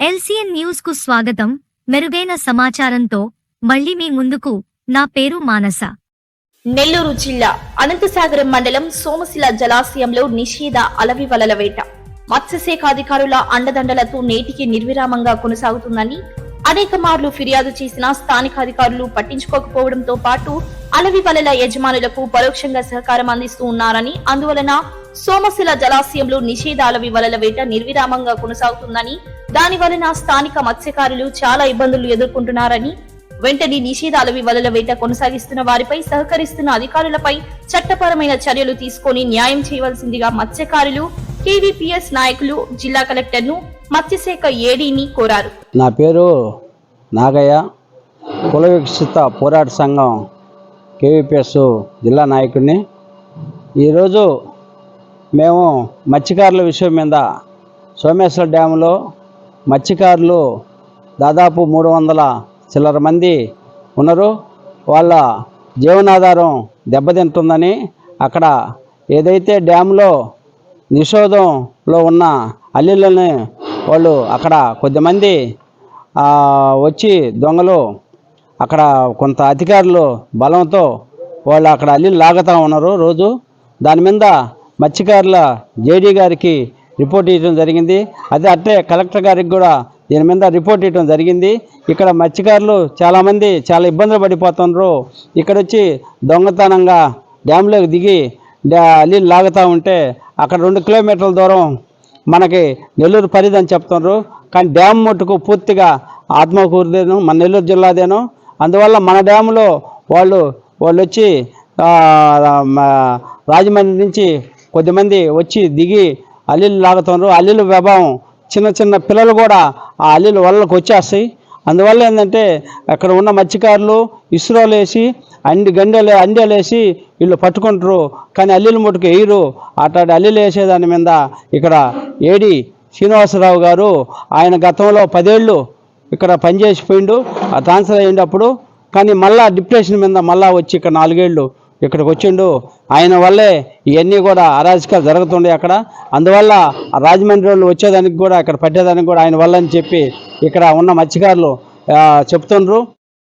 LCN న్యూస్కు స్వాగతం. మెరుగైన సమాచారంతో మళ్ళీ మీ ముందుకు నా పేరు మానస. నెల్లూరు జిల్లా అనంతసాగరం మండలం సోమశిల జలాశయంలో నిషేధ అలవి వలల వేట. మత్స్యశాఖ అధికారుల అండదండలతో నేటికి నిర్విరామంగా కొనసాగుతుందని అనేక మార్లు ఫిర్యాదు చేసినా స్థానిక అధికారులు పట్టించుకోకపోవడంతో పాటు అలవి వలల యజమానులకు పరోక్షంగా సహకారం అందిస్తూ ఉన్నారని అందువలన సోమశిల జలాశయంలో నిషేధాలవి వలల వేట నిర్విరామంగా కొనసాగుతుందని దాని వలన స్థానిక మత్స్యకారులు చాలా ఇబ్బందులు ఎదుర్కొంటున్నారని వెంటనే నిషేధాలవి వలల వేట కొనసాగిస్తున్న వారిపై సహకరిస్తున్న అధికారులపై చట్టపరమైన చర్యలు తీసుకొని న్యాయం చేయవలసిందిగా మత్స్యకారులు కేవీపీఎస్ నాయకులు జిల్లా కలెక్టర్ను మత్స్యశాఖ ఏడీని కోరారు. నా పేరు నాగయ్య. కుల వికసిత పోరాట సంఘం కేవీపీఎస్ జిల్లా నాయకుడిని. ఈరోజు మేము మత్స్యకారుల విషయం మీద సోమేశ్వర డ్యాములో మత్స్యకారులు దాదాపు మూడు వందల చిల్లర మంది ఉన్నారు. వాళ్ళ జీవనాధారం దెబ్బతింటుందని అక్కడ ఏదైతే డ్యాంలో నిషేధంలో ఉన్న అల్లిళ్ళని వాళ్ళు అక్కడ కొద్దిమంది వచ్చి దొంగలు అక్కడ కొంత అధికారులు బలంతో వాళ్ళు అక్కడ అల్లి లాగుతూ ఉన్నారు రోజు. దాని మీద మత్స్యకారుల జేడీ గారికి రిపోర్ట్ ఇవ్వడం జరిగింది. అదే అట్టే కలెక్టర్ గారికి కూడా దీని మీద రిపోర్ట్ ఇవ్వడం జరిగింది. ఇక్కడ మత్స్యకారులు చాలామంది చాలా ఇబ్బందులు పడిపోతున్నారు ఇక్కడ వచ్చి దొంగతనంగా డ్యాంలోకి దిగి నీళ్ళు లాగుతూ ఉంటే అక్కడ రెండు కిలోమీటర్ల దూరం మనకి నెల్లూరు పరిధి అని చెప్తున్నారు కానీ డ్యామ్ మట్టుకు పూర్తిగా ఆత్మకూరుదేను మన నెల్లూరు జిల్లాదేను. అందువల్ల మన డ్యాములో వాళ్ళు వాళ్ళు వచ్చి రాజమండ్రి నుంచి కొద్దిమంది వచ్చి దిగి అల్లీలు లాగుతున్నారు. అల్లీల ప్రభావం చిన్న చిన్న పిల్లలు కూడా ఆ అల్లీల వల్లకి వచ్చేస్తాయి. అందువల్ల ఏంటంటే అక్కడ ఉన్న మత్స్యకారులు ఇస్రోలు వేసి అండి గండెలు అండెలు వేసి వీళ్ళు పట్టుకుంటారు. కానీ అల్లీలు ముట్టుకు వేయరు. అట్లాంటి అల్లీలు వేసేదాని మీద ఇక్కడ ఏడి శ్రీనివాసరావు గారు ఆయన గతంలో పదేళ్ళు ఇక్కడ పనిచేసిపోయిండు. ఆ ట్రాన్స్ఫర్ అయ్యిండు కానీ మళ్ళా డిప్రెషన్ మీద మళ్ళా వచ్చి ఇక్కడ నాలుగేళ్ళు ఇక్కడికి వచ్చిండు. ఆయన వల్లే ఇవన్నీ కూడా అరాజకాలు జరుగుతుండే అక్కడ. అందువల్ల రాజమండ్రి వాళ్ళు వచ్చేదానికి కూడా ఇక్కడ పట్టేదానికి కూడా ఆయన వల్ల అని చెప్పి ఇక్కడ ఉన్న మత్స్యకారులు చెప్తుండ్రు.